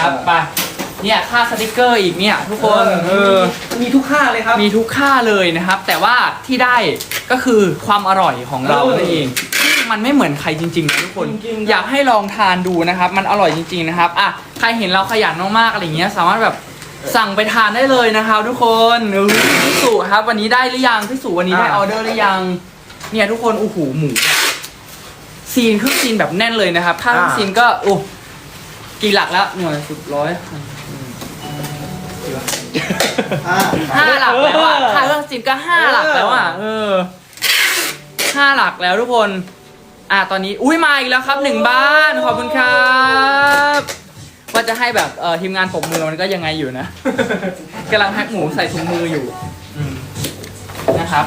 นะครับไปเนี่ยค่าสติกเกอร์อีกเนี่ยทุกคนเออมีทุกค่าเลยครับ มีทุกค่าเลยนะครับ แต่ว่าที่ได้ก็คือความอร่อยของเราเออนั่นเองซึ่งมันไม่เหมือนใครจริงๆนะทุกคนจริงๆอยากให้ลองทานดูนะครับ มันอร่อยจริงๆนะครับอะใครเห็นเราขยันมากๆอะไรเงี้ย สามารถแบบสั่งไปทานได้เลยนะครับ ทุกคนเออพี่สุครับ วันนี้ได้หรือยังพี่สุวันนี้ได้ออเดอร์หรือยัง เนี่ยทุกคนโอ้โหหมูแบบซีนครึ่งซีนแบบแน่นเลยนะครับถ้าครึ่งซีนก็โอ้ กี่หลักแล้วหน่วยสิบร้อยอ่าห้าหลักแล้วอะเออค่าเครื่องซีนก็ห้าหลักแล้วอะเออห้าหลักแล้วทุกคน อะตอนนี้อุ้ยมาอีกแล้วครับหนึ่งบ้านขอบคุณครับว่าจะให้แบบเอ่อทีมงานผมมือมันก็ยังไงอยู่นะกำลังแพ็คหมูใส่ถุงมืออยู่อืมนะครับ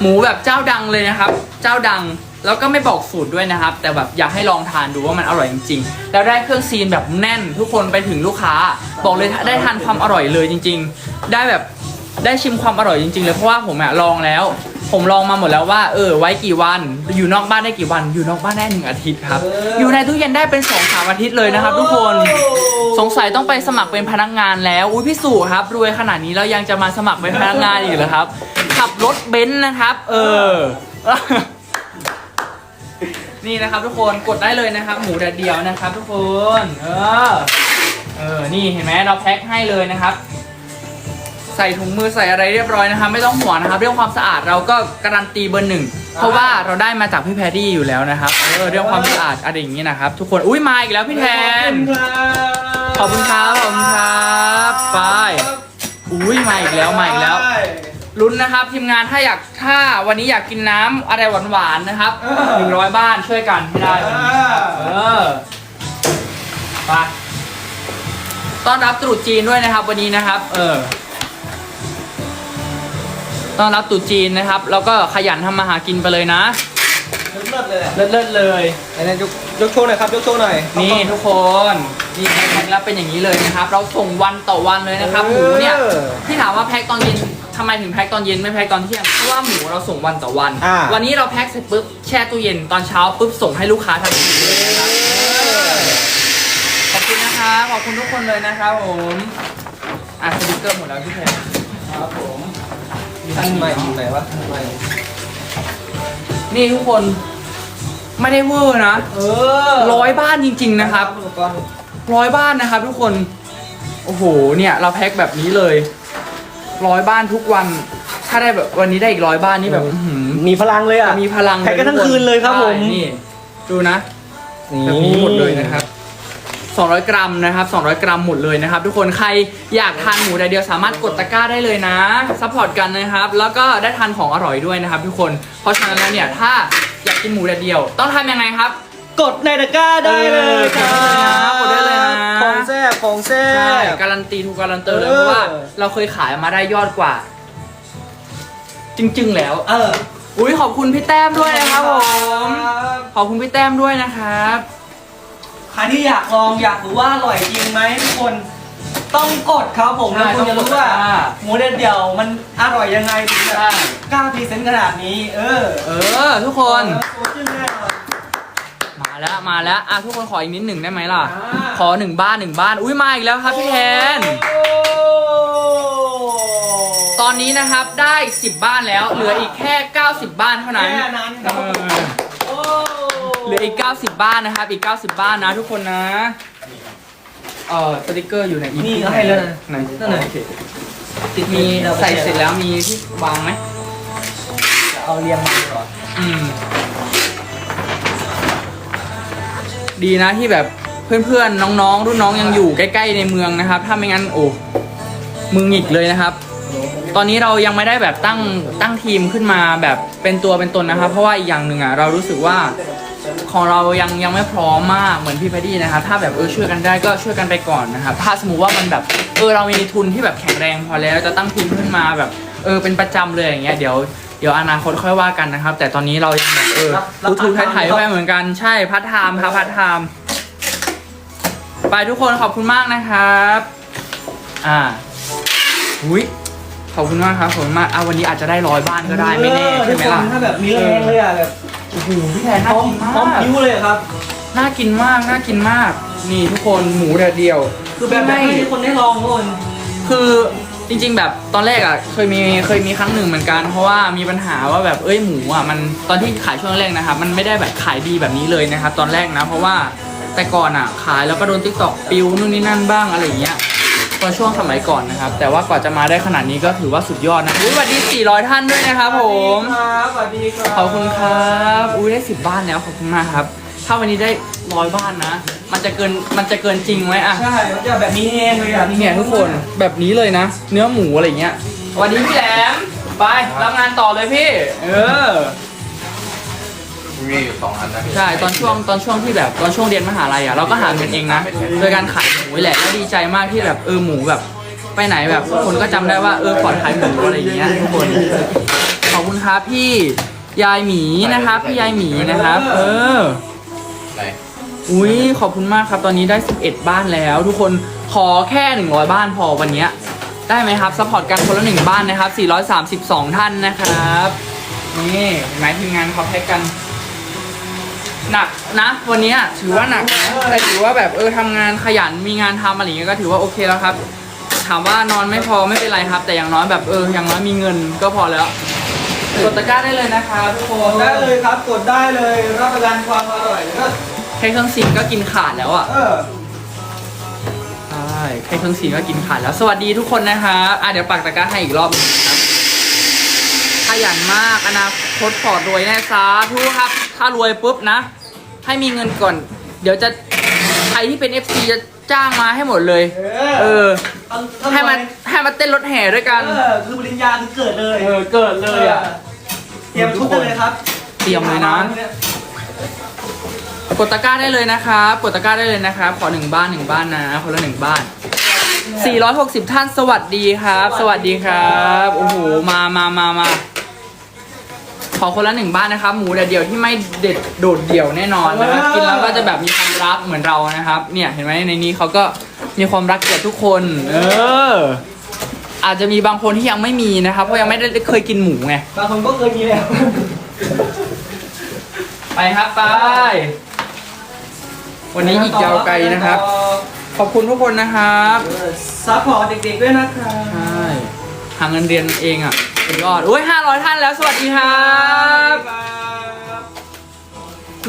หมูแบบเจ้าดังเลยนะครับ เจ้าดัง แล้วก็ไม่บอกสูตรด้วยนะครับ แต่แบบอยากให้ลองทานดูว่ามันอร่อยจริงๆ แล้วได้เครื่องซีนแบบแน่นทุกคนไปถึงลูกค้า บอกเลยได้ทานความอร่อยเลยจริง ๆ ได้แบบได้ชิมความอร่อยจริงๆเลยเพราะว่าผมอะลองแล้ว ผมลองมาหมดแล้วว่าเออไว้กี่วัน อยู่นอกบ้านได้กี่วัน อยู่นอกบ้านได้หนึ่งอาทิตย์ครับ อยู่ในตู้เย็นได้เป็นสองสามอาทิตย์เลยนะครับ ทุกคนสงสัยต้องไปสมัครเป็นพนักงานแล้วอุ้ยพี่สุครับรวยขนาดนี้แล้วยังจะมาสมัครเป็นพนักงานอีกเหรอครับ ขับรถเบนซ์นะครับ เออ นี่นะครับทุกคนกดได้เลยนะครับ หมูแดดเดียวนะครับ ทุกคนเออเออนี่เห็นไหมเราแพ็คให้เลยนะครับ ใส่ถุงมือใส่อะไรเรียบร้อยนะครับ ไม่ต้องห่วงนะครับ เรื่องความสะอาดเราก็การันตีเบอร์หนึ่งเพราะว่าเราได้มาจากพี่แพรรี่อยู่แล้วนะครับเออเรื่องความสะอาดอะไรอย่างนี้นะครับ ทุกคนอุ้ยมาอีกแล้วพี่แทนขอบคุณครับขอบคุณครับไปอุ้ยมาอีกแล้วมาอีกแล้ว ลุ้นนะครับทีมงานถ้าอยากถ้าวันนี้อยากกินน้ำอะไรหวานๆนะครับเออ หนึ่งร้อยบ้านช่วยกันให้ได้วันนี้เออไปต้อนรับตรุษจีนด้วยนะครับ วันนี้นะครับ เออต้อนรับตรุษจีนนะครับ แล้วก็ขยันทำมาหากินไปเลยนะ เลิศเลยเลิศๆเลยไหนๆยกยกโชว์หน่อยครับยกโชว์หน่อยนี่ทุกคนนี่แพ็คแล้วเป็นอย่างนี้เลยนะครับ เราส่งวันต่อวันเลยนะครับหมูเนี่ยออที่ถามว่าแพ็คตอนเย็น ทำไมถึงแพ็คตอนเย็นไม่แพ็คตอนเที่ยง เพราะว่าหมูเราส่งวันต่อวัน อ่า วันนี้เราแพ็คเสร็จปุ๊บแช่ตู้เย็นตอนเช้าปุ๊บส่งให้ลูกค้าทันทีเลยนะครับขอบคุณนะครับขอบคุณทุกคนเลยนะครับผมอะสติกเกอร์หมดแล้วพี่แพรครับผมอันใหม่อันไหนวะอันใหม่นี่ทุกคนไม่ได้เวอร์นะเออร้อยบ้านจริง ๆ นะครับ อุปกรณ์ ร้อยบ้านนะครับทุกคน โอ้โห เนี่ย เราแพ็คแบบนี้เลย ร้อยบ้านทุกวัน ถ้าได้แบบวันนี้ได้อีกร้อยบ้านนี่แบบอื้อหือมีพลังเลยอะมีพลังแพ็คกันทั้งคืนเลยครับผม ใช่นี่ดูนะ แบบนี้หมดเลยนะครับ 200 กรัมนะครับ 200 กรัมหมดเลยนะครับ ทุกคนใครอยากทานหมูแดดเดียวสามารถกดตะกร้าได้เลยนะซัพพอร์ตกันนะครับ แล้วก็ได้ทานของอร่อยด้วยนะครับ ทุกคนเพราะฉะนั้นแล้วเนี่ยถ้าอยากกินหมูแดดเดียว ต้องทำยังไงครับ กดในตะกร้าได้เลยครักดได้เลยนะของแซ่บของแซ่ใช่บ การันตีถูกการันเตอร์เลยเออ เพราะว่าเราเคยขายมาได้ยอดกว่า จริงๆแล้ว เอออุ้ยขอบคุณพี่แต้มด้วยนะครับผม ขอบคุณพี่แต้มด้วยนะครับ ใครที่อยากลองอยากรู้ว่าอร่อยจริงไหมทุกคน ต้องกดครับผมใช่แล้วคุณจะรู้ว่าต้องกดอ่า หมูเด็ดเดียวมันอร่อยยังไงถึงแบบใช่กล้าพรีเซนต์ขนาดนี้ เออเออ ทุกคนตัวขึ้นแน่นอน มาแล้วมาแล้วอะทุกคนขออีกนิดหนึ่งได้ไหมล่ะอ่าขอหนึ่งบ้านหนึ่งบ้าน อุ้ยมาอีกแล้วครับพี่แทนโอ้ตอนนี้นะครับได้ 10 บ้านแล้ว เหลืออีกแค่ 90 บ้านเท่านั้น แค่นั้นครับเออโอ้เหลืออีก 90 บ้านนะครับ อีก 90 บ้านนะทุกคนนะ เออสติกเกอร์อยู่ในอีนี่ให้เลยนะไหนนั่นน่ะ โอเคมีใส่เสร็จแล้วมีที่วางไหมเอาเรียงมาก่อนอืม ดีนะที่แบบเพื่อนๆน้องๆ รุ่นน้องยังอยู่ใกล้ ๆ ในเมืองนะครับ ถ้าไม่งั้นโอ้มือหงิกเลยนะครับ ตอนนี้เรายังไม่ได้แบบตั้งตั้งทีมขึ้นมาแบบเป็นตัวเป็นตนนะครับ เพราะว่าอีกอย่างหนึ่งอะเรารู้สึกว่าของเรายังยังไม่พร้อมมากเหมือนพี่พดดี้นะครับ ถ้าแบบเออช่วยกันได้ก็ช่วยกันไปก่อนนะครับถ้าสมมติว่ามันแบบเออเรามีทุนที่แบบแข็งแรงพอแล้วจะตั้งทีมขึ้นมาแบบเออเป็นประจำเลยอย่างเงี้ยเดี๋ยวเดี๋ยวอนาคตค่อยว่ากันนะครับ แต่ตอนนี้เรายังแบบเออทุทุนไทยๆไปเหมือนกันใช่พัฒไทม์ครับพัฒไทม์ไปทุกคนขอบคุณมากนะครับ อ่าอุ้ยขอบคุณมากครับขอบคุณมากอะวันนี้อาจจะได้ร้อยบ้านก็ได้ไม่แน่ใช่ไหมล่ะทุกคนถ้าแบบมีแรงเลยอะแบบโอ้โหพี่แทนพน่าร้อมกินมาพร้อมกคิ้วเลยอะครับ น่ากินมาก น่ากินมาก นี่ทุกคนหมูแดดเดียว คือแบบแบบให้ทุกคนได้ลองทุกคน คือ จริง ๆ แบบตอนแรกอะเคยมีเคยมีครั้งหนึ่งเหมือนกัน เพราะว่ามีปัญหาว่าแบบเอ้ยหมูอะมันตอนที่ขายช่วงแรกนะครับมันไม่ได้แบบขายดีแบบนี้เลยนะครับ ตอนแรกนะเพราะว่าแต่ก่อนอะขายแล้วก็โดนทิกตอกปิวนู่นนี่นั่นบ้างอะไรอย่างเงี้ยตอนช่วงสมัยก่อนนะครับ แต่ว่ากว่าจะมาได้ขนาดนี้ก็ถือว่าสุดยอดนะอุ้ยสวัสดี 400 ท่านด้วยนะครับผมครับสวัสดีครับขอบคุณครับ อุ้ยได้ 10 บ้านแล้วขอบคุณมากครับ ถ้าวันนี้ได้ร้อยบ้านนะ มันจะเกิน มันจะเกินจริงไหมอะใช่มันจะแบบมีแห้งเลยอะมีเนี่ยทุกคน แบบนี้เลยนะ เนื้อหมูอะไรเงี้ยสวัสดีพี่แหลม ไปรับงานต่อเลยพี่ เออ มีอยู่สองอันนะใช่ ตอนช่วง ตอนช่วงที่แบบ ตอนช่วงเรียนมหาลัยอะเราก็หาเงินเองนะ โดยการขายหมูแหละ แล้วดีใจมากที่แบบเออหมูแบบ ไปไหนแบบทุกคนก็จำได้ว่าเออปลอดขายหมูอะไรอย่างเงี้ยทุกคน ขอบคุณครับพี่ ยายหมีนะครับพี่ยายหมีนะครับ เออ ไหนอุ้ยขอบคุณมากครับ ตอนนี้ได้ 11 บ้านแล้ว ทุกคนขอแค่ 100 บ้านพอวันเนี้ยได้ไหมครับซัพพอร์ตกันคนละหนึ่งบ้านนะครับ 432 ท่านนะครับ นี่เห็นไหมทีมงานเขาแพ็กกัน หนักนะวันนี้ถือว่าหนักนะแต่ถือว่าแบบเออทำงานขยันมีงานทำอะไรอย่างเงี้ยก็ถือว่าโอเคแล้วครับ ถามว่านอนไม่พอไม่เป็นไรครับ แต่อย่างน้อยแบบเอออย่างน้อยมีเงินก็พอแล้ว กดตะกร้าได้เลยนะครับทุกคกนดได้เลยครับกดได้เลยรับประกันความอร่อยแล้วก็แค่เครื่องซิมก็กินขาดแล้วอะ เออใช่แค่เครื่องเสียงก็กินขาดแล้ว สวัสดีทุกคนนะครับอะเดี๋ยวปักตะกร้าให้อีกรอบหนึงนะครับ ขยันมาก อนาคตปลอดรวยแน่สาธุครับ ถ้ารวยปุ๊บนะ ให้มีเงินก่อน เดี๋ยวจะ ใครที่เป็น FC จะ จ้างมาให้หมดเลย เออต้องต้องให้มันให้มาเต้นรถแห่ด้วยกัน เออ คือปริญญาคือเกิดเลยเออ เกิดเลยอะ เตรียมชุดได้เลยครับ เตรียมเลยนะ กดตะกร้าได้เลยนะครับ กดตะกร้าได้เลยนะครับ ขอหนึ่งบ้านหนึ่งบ้านนะ คนละหนึ่งบ้าน 460 ท่าน สวัสดีครับ สวัสดีครับ โอ้โห มามามามา ขอคนละหนึ่งบ้านนะครับหมูแดดเดียวที่ไม่เด็ดโดดเดี่ยวแน่นอนนะครับกินแล้วก็จะแบบมีความรักเหมือนเรานะครับ เนี่ยเห็นไหมในนี้เขาก็มีความรักเกี่ยวทุกคน เออ อาจจะมีบางคนที่ยังไม่มีนะครับเพราะยังไม่ได้เคยกินหมูไงบางคนก็เคยมีแล้ว ไปครับไป วันนี้อีกยาวไกลนะครับ ขอบคุณทุกคนนะครับ ซัพพอร์ตเด็กๆด้วยนะครับ ใช่ หาเงินเรียนเองอะสุดยอดอุ้ยห้าร้อยท่านแล้วสวัสดีครับ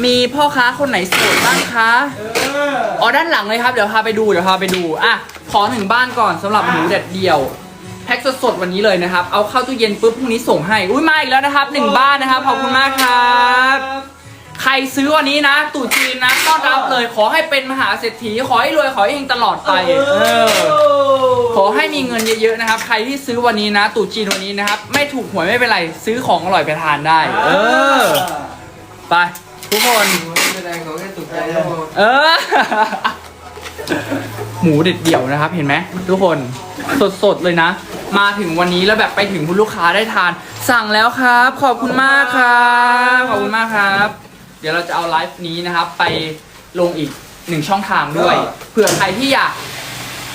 มีพ่อค้าคนไหนโสดบ้างคะเอออ๋อด้านหลังเลยครับเดี๋ยวพาไปดูเดี๋ยวพาไปดูอะขอถึงบ้านก่อนสำหรับหมูแดดเดียวแพ็คสดๆวันนี้เลยนะครับ เอาเข้าตู้เย็นปุ๊บพรุ่งนี้ส่งให้ อุ้ยมาอีกแล้วนะครับหนึ่งบ้านนะครับขอบคุณมากครับ ใครซื้อวันนี้นะตู่จีนนะต้อนรับเลยขอให้เป็นมหาเศรษฐีขอให้รวยขอให้เฮงตลอดไปเออขอให้มีเงินเยอะๆนะครับ ใครที่ซื้อวันนี้นะตู่จีนวันนี้นะครับ ไม่ถูกหวยไม่เป็นไรซื้อของอร่อยไปทานได้ เออ ไป ทุกคนไม่เป็นไรเขาแค่ตกใจแล้วเออ หมูเด็ดเดี่ยวนะครับ เห็นไหมทุกคนสดๆเลยนะ มาถึงวันนี้แล้วแบบไปถึงคุณลูกค้าได้ทาน สั่งแล้วครับ ขอบคุณมากครับ ขอบคุณมากครับ เดี๋ยวเราจะเอาไลฟ์นี้นะครับไปลงอีกหนึ่งช่องทางด้วยเผื่อใครที่อยาก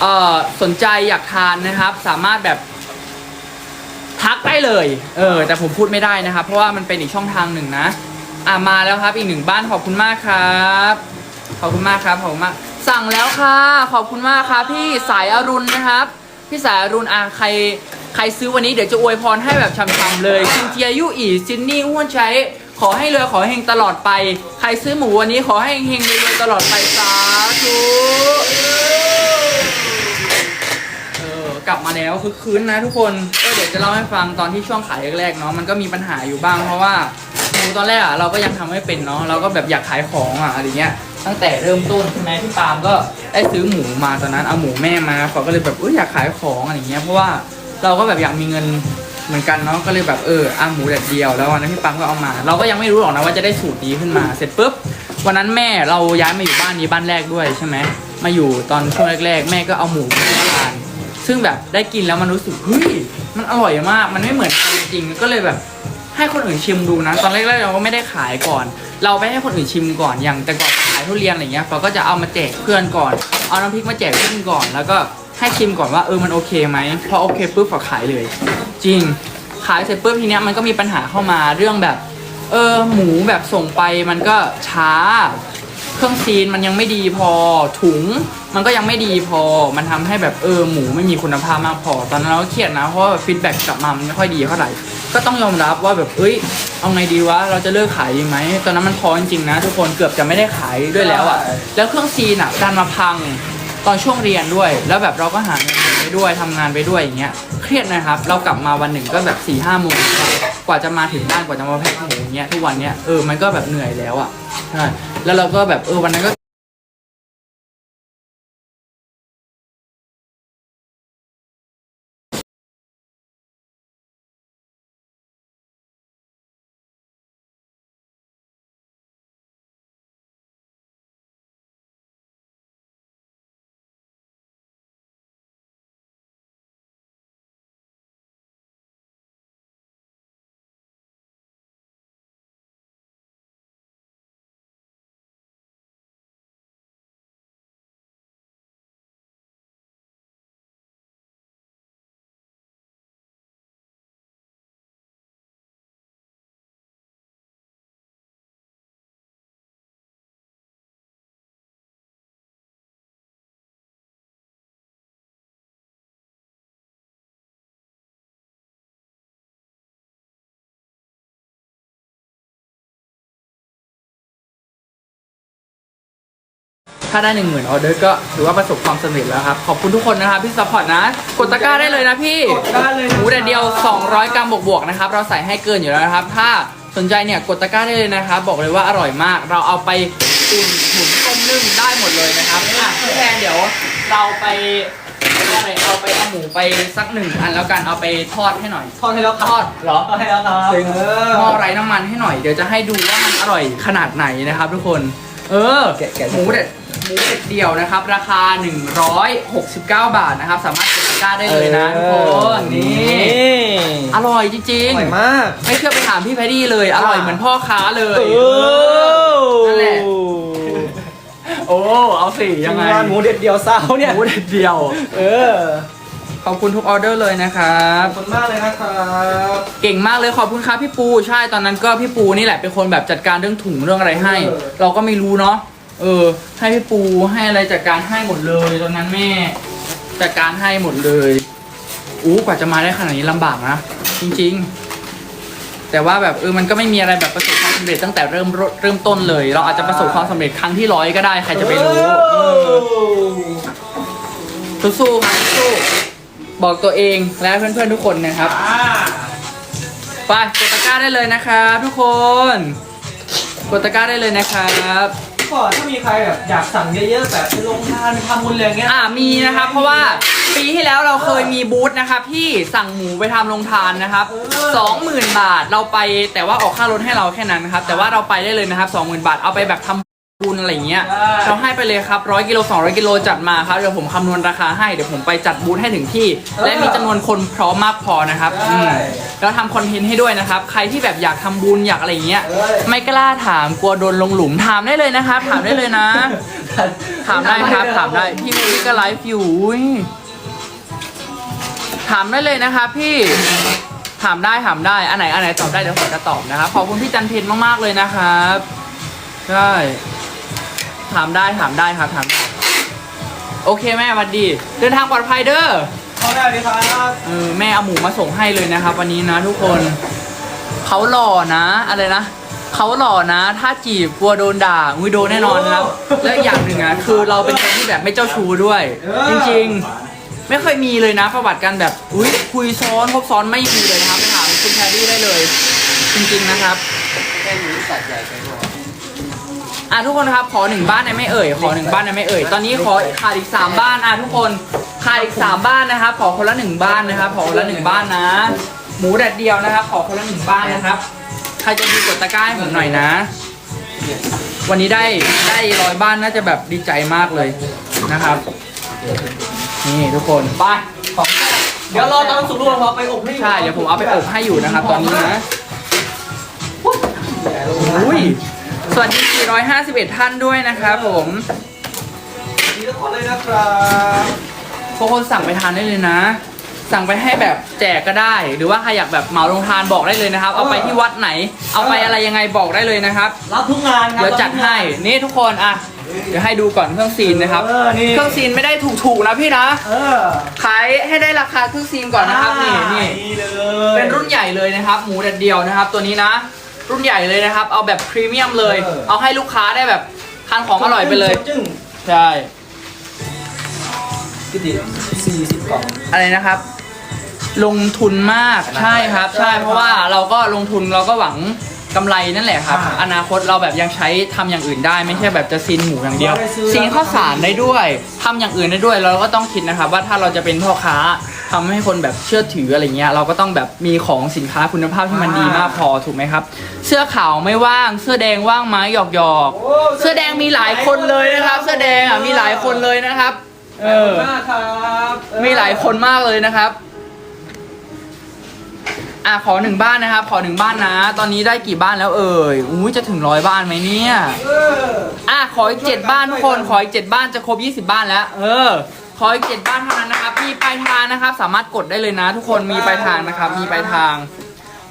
เอ่อสนใจอยากทานนะครับ สามารถแบบทักได้เลยเออแต่ผมพูดไม่ได้นะครับ เพราะว่ามันเป็นอีกช่องทางหนึ่งนะ อะมาแล้วครับอีกหนึ่งบ้านขอบคุณมากครับขอบคุณมากครับขอบคุณมาก สั่งแล้วค่ะ ขอบคุณมากครับพี่สายอรุณนะครับ พี่สายอรุณอะใครใครซื้อวันนี้เดี๋ยวจะอวยพรให้แบบช่ำๆเลยซินเจียยู่อีซินนี่ห้วนใช้ ขอให้รวยขอเฮงตลอดไป ใครซื้อหมูวันนี้ขอให้เฮงรวยตลอดไปสาธุเออกลับมาแล้วคือคืนนะทุกคนก็เดี๋ยวจะเล่าให้ฟังตอนที่ช่วงขายแรกๆเนาะมันก็มีปัญหาอยู่บ้างเพราะว่าหมูตอนแรกอะเราก็ยังทำไม่เป็นเนาะเราก็แบบอยากขายของอะอะไรเงี้ยตั้งแต่เริ่มต้นใช่ไหมพี่ปาล์มก็ได้ซื้อหมูมาตอนนั้นเอาหมูแม่มาเขาก็เลยแบบเอออยากขายของอะไรเงี้ยเพราะว่าเราก็แบบอยากมีเงิน เหมือนกันเนาะก็เลยแบบเอออะหมูแดดเดียวแล้ววันนั้นพี่ปาล์มก็เอามา เราก็ยังไม่รู้หรอกนะว่าจะได้สูตรนี้ขึ้นมาเสร็จปุ๊บวันนั้นแม่เราย้ายมาอยู่บ้านนี้บ้านแรกด้วยใช่ไหมมาอยู่ตอนช่วงแรก ๆ แม่ก็เอาหมูมาทานซึ่งแบบได้กินแล้วมันรู้สึกเฮ้ยมันอร่อยมาก มันไม่เหมือนกันจริงก็เลยแบบให้คนอื่นชิมดูนะ ตอนแรกๆเราก็ไม่ได้ขายก่อน เราไปให้คนอื่นชิมก่อนอย่างแต่ก่อนขายทุเรียนอะไรเงี้ยเราก็จะเอามาแจกเพื่อนก่อน เอาน้ำพริกมาแจกเพื่อนก่อนแล้วก็ ให้ชิมก่อนว่าเออมันโอเคไหมพอโอเคปุ๊บก็ขายเลย จริงขายเสร็จปุ๊บทีเนี้ยมันก็มีปัญหาเข้ามาเรื่องแบบ เออหมูแบบส่งไปมันก็ช้าคเครื่องซีนมันยังไม่ดีพอถุง มันก็ยังไม่ดีพอมันทำให้แบบเออหมูไม่มีคุณภาพมากพอ ตอนนั้นเราก็เครียดนะเพราะว่าฟีดแบ็กกลับมามันไม่ค่อยดีเท่าไหร่ก็ต้องยอมรับว่าแบบเอ้ยเอาไงดีวะเราจะเลิกขายดีไหมตอนนั้นมันท้อจริงๆนะ ทุกคนเกือบจะไม่ได้ขายด้วยแล้วอะแล้วเครื่องซีนอะดันมาพัง ตอนช่วงเรียนด้วย แล้วแบบเราก็หาเงินไปด้วยทำงานไปด้วยอย่างเงี้ยเครียดนะครับ เรากลับมาวันหนึ่งก็แบบสี่ห้าโมงกว่าจะมาถึงบ้านกว่าจะมาแพ็คหมูอย่างเงี้ยทุกวันเนี้ยเออมันก็แบบเหนื่อยแล้วอะใช่แล้วเราก็แบบเออวันนั้นก็ ถ้าได้หนึ่งหมื่นออเดอร์ก็ถือว่าประสบความสำเร็จแล้วครับ ขอบคุณทุกคนนะครับที่ซัพพอร์ตนะ กดตะกร้าได้เลยนะพี่กดได้เลยหมูแดดเดียว 200 กรัมบวกๆนะครับ เราใส่ให้เกินอยู่แล้วนะครับ ถ้าสนใจเนี่ยกดตะกร้าได้เลยนะครับ บอกเลยว่าอร่อยมาก เราเอาไปอุ่นหมุนต้มนึ่งได้หมดเลยนะครับอะพี่แทนเดี๋ยวเราไปอะไรเอาไปเอาหมูไปสักหนึ่งอันแล้วกันเอาไปทอดให้หน่อย ทอดให้แล้วคทรับอดเหรอ ทอดให้แล้วครับเซ็งเออหม้อไร้น้ำมันให้หน่อย เดี๋ยวจะให้ดูว่ามันอร่อยขนาดไหนนะครับทุกคน เออแกะแกะ หมูเด็ดหมูเด็ดเดียวนะครับ ราคา 169 บาทนะครับ สามารถกดตะกร้าได้เลยนะทุกคนนี่อร่อยจริงอร่อยมาก ๆ ไม่เชื่อไปถามพี่แพดดี้เลย อร่อยเหมือนพ่อค้าเลย เออนั่นแหละ โอ้เอาสิยังไงทีมานหมูเด็ดเดียวเศร้าเนี่ยหมูเด็ดเดียว เออ ขอบคุณทุกออเดอร์เลยนะครับ ขอบคุณมากเลยนะครับเก่งมากเลยขอบคุณครับพี่ปู ใช่ตอนนั้นก็พี่ปูนี่แหละเป็นคนแบบจัดการเรื่องถุงเรื่องอะไรให้เออเราก็ไม่รู้เนาะเออ ให้พี่ปูให้อะไรจัดการให้หมดเลย ตอนนั้นแม่จัดการให้หมดเลยอู้กว่าจะมาได้ขนาดนี้ลำบากนะจริง ๆ แต่ว่าแบบเออมันก็ไม่มีอะไรแบบประสบความสำเร็จตั้งแต่เริ่มเริ่มต้นเลย เราอาจจะประสบความสำเร็จครั้งที่ร้อยก็ได้ใครจะไปรู้เออสู้ๆครับสู้ บอกตัวเองและเพื่อนๆทุกคนนะครับอ่าไปกดตะกร้าได้เลยนะครับทุกคนกดตะกร้าได้เลยนะครับก็ถ้ามีใครแบบอยากสั่งเยอะๆแบบไปลงทานไปทำบุญอะไรอย่างเงี้ยอ่ามีนะครับ เพราะว่าปีที่แล้วเราเคยมีบูธนะครับที่สั่งหมูไปทำลงทานนะครับเออสองหมื่นบาทเราไปแต่ว่าออกค่ารถให้เราแค่นั้นนะครับแต่ว่าเราไปได้เลยนะครับสองหมื่นบาทเอาไปแบบทำ บุญอะไรอย่างเงี้ยเราให้ไปเลยครับร้อยกิโลสองร้อยกิโลจัดมาครับเดี๋ยวผมคำนวณราคาให้เดี๋ยวผมไปจัดบูธให้ถึงที่ และมีจำนวนคนพร้อมมากพอนะครับอืมแล้วทำคอนเทนต์ให้ด้วยนะครับ ใครที่แบบอยากทำบุญอยากอะไรอย่างเงี้ยเอ้ยไม่กล้าถามกลัวโดนลงหลุมถามได้เลยนะครับ ถามได้เลยนะ ถามได้ครับถามได้พี่พี่ก็ไลฟ์อยู่อุ๊ยถามได้เลยนะครับพี่ถามได้ถามได้อันไหนอันไหนตอบได้เดี๋ยวผมจะตอบนะครับขอบคุณพี่จันเพนมากๆเลยนะครับใช่ ถามได้ถามได้ครับถามได้โอเคแม่หวัดดี เดินทางปลอดภัยเด้อเข้าได้เลยครับเออแม่เอาหมูมาส่งให้เลยนะครับ วันนี้นะทุกคนเขาหล่อนะอะไรนะเขาหล่อนะ ถ้าจีบกลัวโดนด่าอุ้ยโดนแน่นอนนะครับ และอีกอย่างหนึ่งอะคือเราเป็นคนที่แบบไม่เจ้าชู้ด้วย จริงๆ ไม่เคยมีเลยนะ ประวัติการแบบอุ้ยคุยซ้อนคบซ้อนไม่มีเลยนะครับไปถามคุณแพรรี่ได้เลย จริงๆนะครับแค่หมูสัตว์ใหญ่ไปหน่อย อะทุกคนครับขอหนึ่งบ้านได้ไหมเอ่ยขอหนึ่งบ้านได้ไหมเอ่ยตอนนี้ขอขาดอีกสามบ้านอะทุกคนขาดอีกสามบ้านนะครับ ขอคนละหนึ่งบ้านนะครับขอคนละหนึ่งบ้านนะ หมูแดดเดียวนะครับ ขอคนละหนึ่งบ้านนะครับ ใครจะมีกดตะกร้าให้ผมหน่อยนะ วันนี้ได้ได้ร้อยบ้านน่าจะแบบดีใจมากเลยนะครับ นี่ทุกคนไปของเดี๋ยวรอตอนสุกลูกเราพอไปอบให้อยู่ใช่เดี๋ยวผมเอาไปอบให้อยู่นะครับ ตอนนี้นะอุ้ย สวัสดี 451 ท่านด้วยนะครับผมดีทุกคนเลยนะครับทุกคนสั่งไปทานได้เลยนะ สั่งไปให้แบบแจกก็ได้ หรือว่าใครอยากแบบเหมาลงทานบอกได้เลยนะครับ เอาไปที่วัดไหน เอาไปอะไรยังไงบอกได้เลยนะครับ รับทุกงานครับเดี๋ยวจัดให้นี่ทุกคนอะเดี๋ยวให้ดูก่อนเครื่องซีนนะครับเออนี่เครื่องซีนไม่ได้ถูกๆนะพี่นะเออขายให้ได้ราคาเครื่องซีนก่อนนะครับนี่นี่เลยเป็นรุ่นใหญ่เลยนะครับ หมูแดดเดียวนะครับ ตัวนี้นะ รุ่นใหญ่เลยนะครับ เอาแบบพรีเมียมเลยเอาให้ลูกค้าได้แบบทานของอร่อยไปเลย จึ้งใช่กี่ติสี่สิบกล่อง อะไรนะครับ ลงทุนมากใช่ครับใช่เพราะว่าเราก็ลงทุนเราก็หวังกำไรนั่นแหละครับอนาคตเราแบบยังใช้ทำอย่างอื่นได้ ไม่ใช่แบบจะซีนหมูอย่างเดียวซีนข้าวสารได้ด้วยทำอย่างอื่นได้ด้วย เราก็ต้องคิดนะครับ ว่าถ้าเราจะเป็นพ่อค้า ทำให้คนแบบเชื่อถืออะไรเงี้ยเราก็ต้องแบบมีของสินค้าคุณภาพที่มันดีมากพอถูกไหมครับ เสื้อขาวไม่ว่าง เสื้อแดงว่างไหมหยอกหยอกๆเสื้อแดงมีหลายคนเลยนะครับ เสื้อแดงอะมีหลายคนเลยนะครับ เออ มากครับเออมีหลายคนมากเลยนะครับ อะขอหนึ่งบ้านนะครับ ขอหนึ่งบ้านนะ ตอนนี้ได้กี่บ้านแล้วเอ่ยอุ้ยจะถึงร้อยบ้านไหมเนี่ย เออ อะขออีกเจ็ดบ้านทุกคน ขออีกเจ็ดบ้านจะครบยี่สิบบ้านแล้ว เออ ขออีกเจ็ดบ้านเท่านั้นนะครับมีปลายทางนะครับ สามารถกดได้เลยนะ ทุกคนมีปลายทางนะครับ มีปลายทาง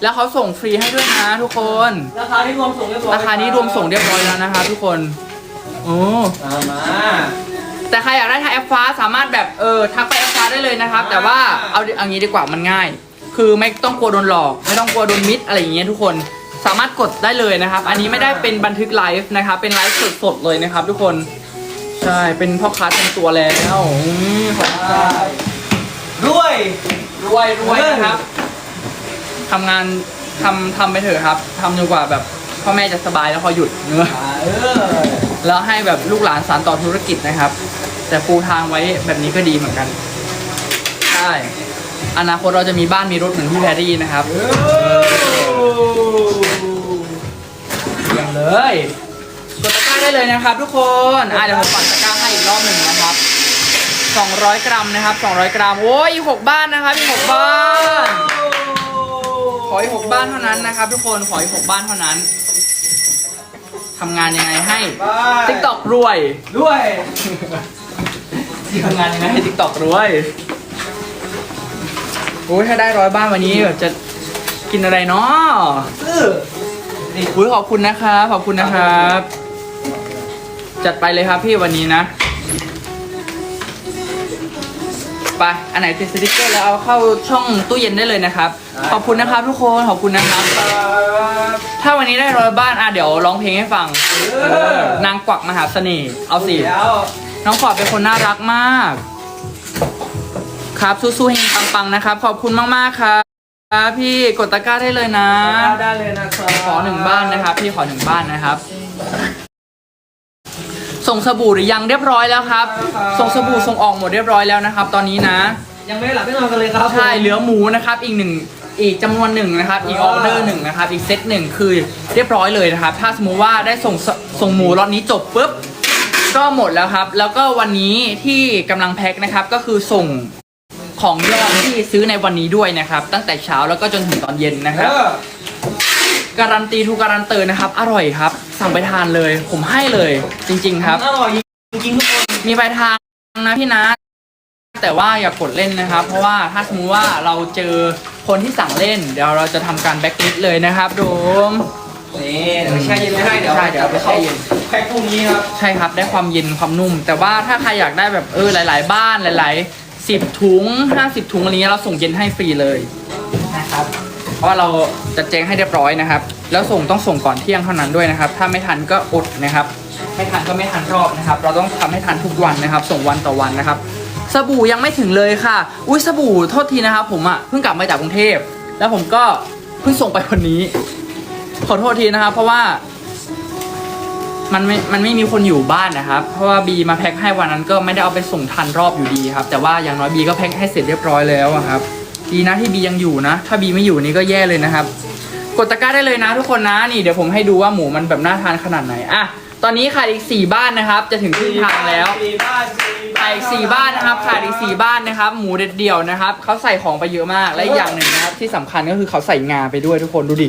แล้วเขาส่งฟรีให้ด้วยนะทุกคน ราคาที่รวมส่งเรียบร้อยราคานี้รวมส่งเรียบร้อยแล้วนะครับทุกคนโอ้มามาแต่ใครอยากได้ทางแอปฟ้าสามารถแบบเออทักไปแอปฟ้าได้เลยนะครับ แต่ว่าเอาเอางี้ดีกว่ามันง่าย คือไม่ต้องกลัวโดนหลอก ไม่ต้องกลัวโดนมิดอะไรอย่างเงี้ยทุกคนสามารถกดได้เลยนะครับ อันนี้ไม่ได้เป็นบันทึกไลฟ์นะครับ เป็นไลฟ์สดๆเลยนะครับ ทุกคน ใช่ เป็นพ่อค้าเต็มตัวแล้วอืมขอบคุณครับด้วย รวยรวยนะครับทำงานทำทำไปเถอะครับทำจนกว่าแบบพ่อแม่จะสบายแล้วพอหยุดเนื้อเออแล้วให้แบบลูกหลานสานต่อธุรกิจนะครับ แต่ปูทางไว้แบบนี้ก็ดีเหมือนกัน ใช่ อนาคตเราจะมีบ้านมีรถเหมือนพี่แพรรี่นะครับ เออเยี่ยมเลย กดตะกร้าได้เลยนะครับ ทุกคนอะเดี๋ยวผมปัดตะกร้าให้อีกรอบหนึ่งนะครับ 200 กรัมนะครับ 200 กรัมโอ้ยอีกหกบ้านนะครับอีกหกบ้าน ขออีกหกบ้านเท่านั้นนะครับ ทุกคนขออีกหกบ้านเท่านั้นทำงานยังไงให้ไปติ๊กตอกรวยด้วยทำงานยังไงให้ติ๊กตอกรวยโอ้ยถ้าได้ร้อยบ้านวันนี้แบบจะกินอะไรเนาะซื้อนี่อุ้ยขอบคุณนะครับ ขอบคุณนะครับ จัดไปเลยครับพี่วันนี้นะไปอันไหนติดสติ๊กเกอร์แล้วเอาเข้าช่องตู้เย็นได้เลยนะครับ ขอบคุณนะครับทุกคนขอบคุณนะครับ ถ้าวันนี้ได้ร้อยบ้านอะเดี๋ยวร้องเพลงให้ฟังเออนางกวักมหาเสน่ห์เอาสิแล้วน้องขอดเป็นคนน่ารักมาก ครับสู้ๆเฮงปังๆนะครับ ขอบคุณมากๆครับพี่กดตะกร้าได้เลยนะได้เลยนะครับขอหนึ่งบ้านนะครับ พี่ขอหนึ่งบ้านนะครับ ส่งสบู่หรือยังเรียบร้อยแล้วครับ ส่งสบู่ส่งออกหมดเรียบร้อยแล้วนะครับ ตอนนี้นะ ยังไม่ได้หลับไม่นอนกันเลยครับใช่เหลือหมูนะครับอีกหนึ่งอีกจำนวนหนึ่งนะครับ อีกออเดอร์หนึ่งนะครับ อีกเซตหนึ่งคือเรียบร้อยเลยนะครับ ถ้าสมมุติว่าได้ส่งสส่งหมูรอบนี้จบปุ๊บก็หมดแล้วครับ แล้วก็วันนี้ที่กำลังแพ็คนะครับก็คือส่งของยอดที่ซื้อในวันนี้ด้วยนะครับ ตั้งแต่เช้าแล้วก็จนถึงตอนเย็นนะคเอรับอ การันตีทูการันเตอร์นะครับ อร่อยครับ สั่งไปทานเลย ผมให้เลย จริง ๆ ครับ อร่อยจริงๆทุกคนมีปลายทางนะพี่นะแต่ว่าอย่ากดเล่นนะครับ เพราะว่าถ้าสมมติว่าเราเจอคนที่สั่งเล่น เดี๋ยวเราจะทำการแบ็กลิสต์เลยนะครับโดม นี่เดี๋ยวไปแช่เย็นไว้ให้เดี๋ยวใช่เดี๋ยวเอาไปแช่เย็น แพ็คพรุ่งนี้ครับใช่ครับ ได้ความเย็นความนุ่ม แต่ว่าถ้าใครอยากได้แบบเออหลาย ๆ บ้านหลาย ๆ 10 ถุง 50 ถุงอะไรเงี้ยเราส่งเย็นให้ฟรีเลยนะครับ เพราะเราจะแจ้งให้เรียบร้อยนะครับ แล้วส่งต้องส่งก่อนเที่ยงเท่านั้นด้วยนะครับ ถ้าไม่ทันก็อดนะครับ ไม่ทันก็ไม่ทันรอบนะครับ เราต้องทำให้ทันทุกวันนะครับ ส่งวันต่อวันนะครับ สบู่ยังไม่ถึงเลยค่ะ อุ้ยสบู่โทษทีนะครับ ผมอะเพิ่งกลับมาจากกรุงเทพ แล้วผมก็เพิ่งส่งไปวันนี้ ขอโทษทีนะครับ เพราะว่ามันไม่ มันไม่มีคนอยู่บ้านนะครับ เพราะว่าบีมาแพ็คให้วันนั้นก็ไม่ได้เอาไปส่งทันรอบอยู่ดีครับ แต่ว่าอย่างน้อยบีก็แพ็คให้เสร็จเรียบร้อยแล้วครับ ดีนะที่บียังอยู่นะ ถ้าบีไม่อยู่นี่ก็แย่เลยนะครับ กดตะกร้าได้เลยนะทุกคนนะนี่เดี๋ยวผมให้ดูว่าหมูมันแบบน่าทานขนาดไหนอะตอนนี้ขาดอีก 4 บ้านนะครับ จะถึงครึ่งทางแล้วสี่บ้านสี่ขาดอีกสี่บ้านนะครับขาดอีกสี่บ้านนะครับ หมูเด็ดเดี่ยวนะครับเขาใส่ของไปเยอะมากและอีกอย่างหนึ่งนะครับ ที่สำคัญก็คือเขาใส่งาไปด้วยทุกคนดูดิ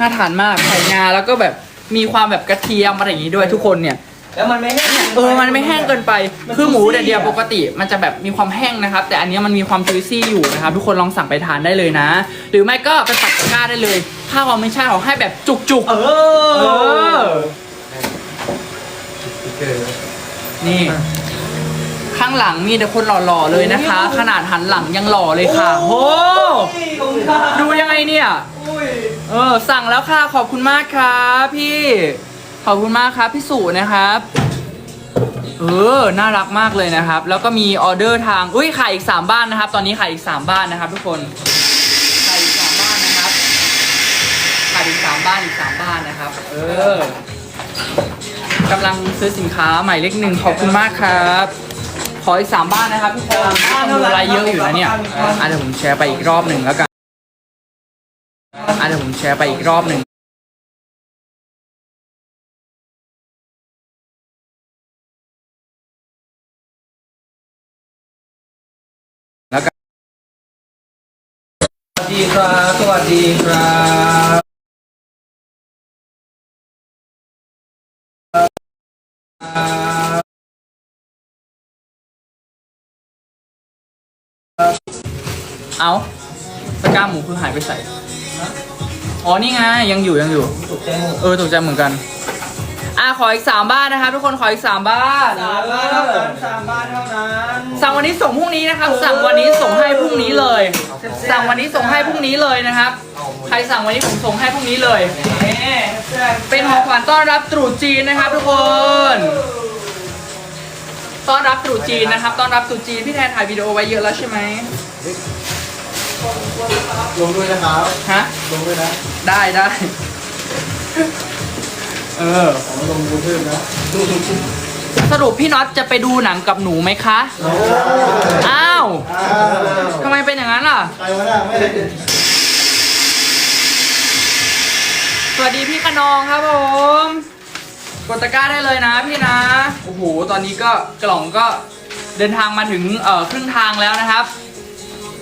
น่าทานมากใส่งาแล้วก็แบบมีความแบบกระเทียมอะไรอย่างนี้ด้วยทุกคนเนี่ย แล้วมันไม่แห้งเออ มันไม่แห้งเกินไปมันคือหมู juicy เดียวอะปกติมันจะแบบมีความแห้งนะครับ แต่อันเนี้ยมันมีความจุยซี่อยู่นะครับ ทุกคนลองสั่งไปทานได้เลยนะ หรือไม่ก็ไปปักตะกร้าได้เลย ถ้าเราไม่ใช่เขาให้แบบจุกเอๆเอออ นี่ ข้างหลังมีแต่คนหล่อๆเลยนะคะ ขนาดหันหลังยังหล่อเลยค่ะโอ้ขอบคุณครับดูยังไงเนี่ยอุ้ยเออ สั่งแล้วค่ะ ขอบคุณมากครับพี่ ขอบคุณมากครับพี่สุนะครับ เออ น่ารักมากเลยนะครับ แล้วก็มีออเดอร์ทาง อุ้ยขายอีก 3 บ้านนะครับ ตอนนี้ขายอีก 3 บ้านนะครับ ทุกคนขายอีก3บ้านนะครับขายอีก 3 บ้านอีก 3 บ้านนะครับ เออกำลังซื้อสินค้าใหม่เลขหนึ่งขอบคุณมากครับ ขออีก 3 บ้านนะครับทุกคนทำอะไรเยอะอยู่นะเนี่ยอะเดี๋ยวผมแชร์ไปอีกรอบหนึ่งแล้วกันอะเดี๋ยวผมแชร์ไปอีกรอบหนึ่ง ดีครับ สวัสดีครับเอาตะกร้าหมูคือหายไปใส่ อ๋อ นี่ไง ยังอยู่ยังอยู่ ตกใจหมด เออตกใจเหมือนกันอะ ขออีกสามบ้านนะครับทุกคนขออีกสามบ้านสามบ้านเท่านั้นสามบ้านเท่านั้นสั่งวันนี้ส่งพรุ่งนี้นะครับ สั่งวันนี้ส่งให้พรุ่งนี้เลย สั่งวันนี้ส่งให้พรุ่งนี้เลยนะครับ ใครสั่งวันนี้ผมส่งให้พรุ่งนี้เลยแหม่แซ่บเป็นของขวัญต้อนรับตรุษจีนนะครับทุกคน ต้อนรับตรุษจีนนะครับ ต้อนรับตรุษจีนพี่แทนถ่ายวิดีโอไว้เยอะแล้วใช่ไหมลงด้วยนะครับฮะลงด้วยนะ ได้ได้ เออผมลงยูทูบนะสรุปพี่น็อตจะไปดูหนังกับหนูไหมคะอ้าวอ้าวทำไมเป็นอย่างนั้นล่ะ ใครวะน่ะไม่ได้สวัสดีพี่ขนองครับผม กดตะกร้าได้เลยนะพี่นะ โอ้โห ตอนนี้ก็กล่องก็เดินทางมาถึงเอ่อครึ่งทางแล้วนะครับ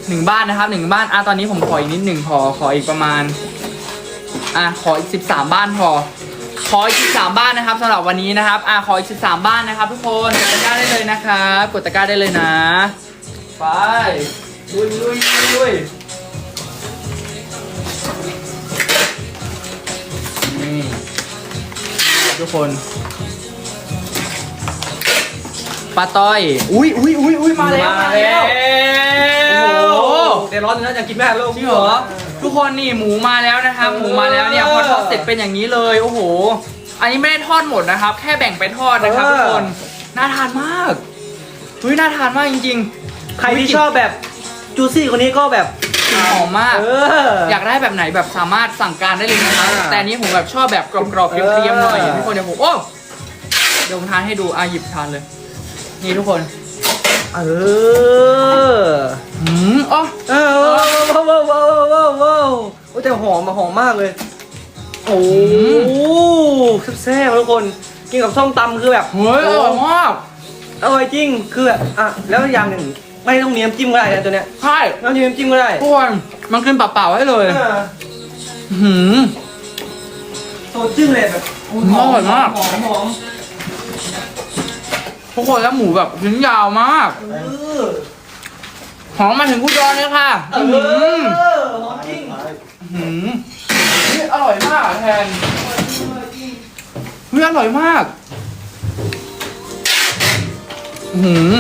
หนึ่งบ้านนะครับหนึ่งบ้าน อะตอนนี้ผมขออีกนิดหนึ่งพอ ขออีกประมาณ อะขออีกสิบสามบ้านพอ ขออีกสิบสามบ้านนะครับสำหรับวันนี้นะครับอะขออีกสิบสามบ้านนะครับ ทุกคนกดตะกร้าได้เลยนะครับกดตะกร้าได้เลยนะไปลุยลุยลุยลุยนี่ทุกคนป้าต้อยอุ้ยอุ้ยอุ้ยอุ้ยมาแล้วมาแล้วโอ้โหเดี๋ยวร้อนอยู่นะอยากกินแม่ลูกจริงเหรอทุก คนนี่หมูมาแล้วนะครับ หมูมาแล้วเนี่ยพอทอดเสร็จเป็นอย่างนี้เลยโอ้โห อันนี้ไม่ได้ทอดหมดนะครับ แค่แบ่งไปทอดนะครับทุกคนน่าทานมากเฮ้ยน่าทานมากจริงใครที่ชอบแบบจูซี่คนนี้ก็แบบๆกลิ่นหอมมากเอออยากได้แบบไหนแบบสามารถสั่งการได้เลยนะครับอ่าแต่อันนี้ผมแบบชอบแบบกรอบๆเกรียมๆหน่อยเออทุกคนเดี๋ยวผมโอ้เดี๋ยวผมทานให้ดูอะหยิบทานเลย นี่ทุกคน เออ หืมอ๋อเออว้าวว้าวว้าวว้าวว้าวโอ้แต่หอมมาหอมมากเลย โอ้โหแซ่บๆทุกคน กินกับส้มตำคือแบบเฮ้ยอร่อยมากอร่อยจริง คือแบบอะ แล้วอย่างหนึ่งไม่ต้องมีน้ำจิ้มก็ได้นะตัวเนี้ยใช่ไม่ต้องมีน้ำจิ้มก็ได้ทุกคนมันกินเปล่าๆให้เลยเออหืมโซจิ้มเลยแบบอร่อยมากหอมหอมทุกคนแล้วหมูแบบชิ้นยาวมากเออ หอมมาถึงกุยอนเลยค่ะเออหืออหอมจริงอื้อหือนี่อร่อยมากแทนเฮ้ยอร่อยมากอื้อหือ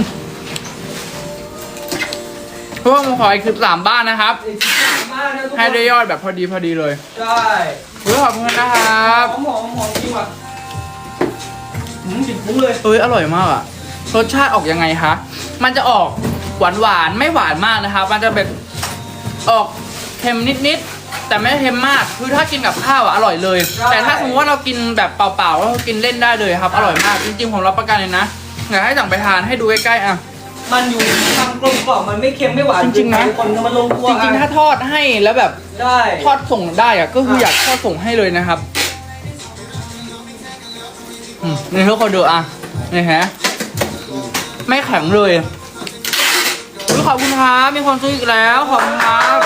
เพิ่มาขออีกสิบสามบ้านนะครับ มากนะทุกคนให้ได้ยอดแบบพอดีพอดีเลยใช่เฮ้ยขอบคุณนะครับหอมหอมหอมจริงว่ะหืมกลิ่นฟุ้งเลยเฮ้ยอร่อยมากอะรสชาติออกยังไงคะ มันจะออก หวานหวานๆไม่หวานมากนะครับ มันจะแบบออกเค็มนิดๆแต่ไม่เค็มมากคือถ้ากินกับข้าวอะอร่อยเลย ใช่ แต่ถ้าสมมติว่าเรากินแบบเปล่าๆก็กินเล่นได้เลยครับ อร่อยมากจริงๆผมรับประกันเลยนะอยากให้สั่งไปทานให้ดูใกล้ๆอะ มันอยู่ทำกลมกล่อมมันไม่เค็มไม่หวานจริงๆนะ ทุกคนมันลงตัวจริงๆ ถ้าทอดให้แล้วแบบได้ ทอดส่งได้อะก็คืออยากทอดส่งให้เลยนะครับอืมนี่ทุกคนดูอะนี่ฮะไม่แข็งเลยอุ๊ย ขอบคุณครับมีคนซื้ออีกแล้วขอบคุณครับ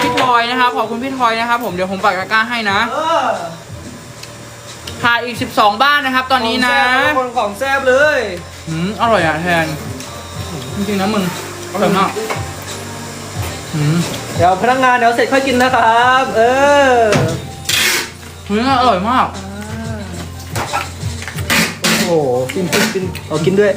พี่ทอยนะครับขอบคุณพี่ทอยนะครับ ผมเดี๋ยวผมปักตะกร้าให้นะเออขาดอีก 12 บ้านนะครับ ตอนนี้นะของแซ่บทุกคนของแซ่บเลยอืมอร่อยอะแทนจริงๆนะมึงอร่อยมากอืมเดี๋ยวพนักงานเดี๋ยวเสร็จค่อยกินนะครับ เออเฮ้ยอร่อยมาก โอ้โหกินกินกินเอากินด้วย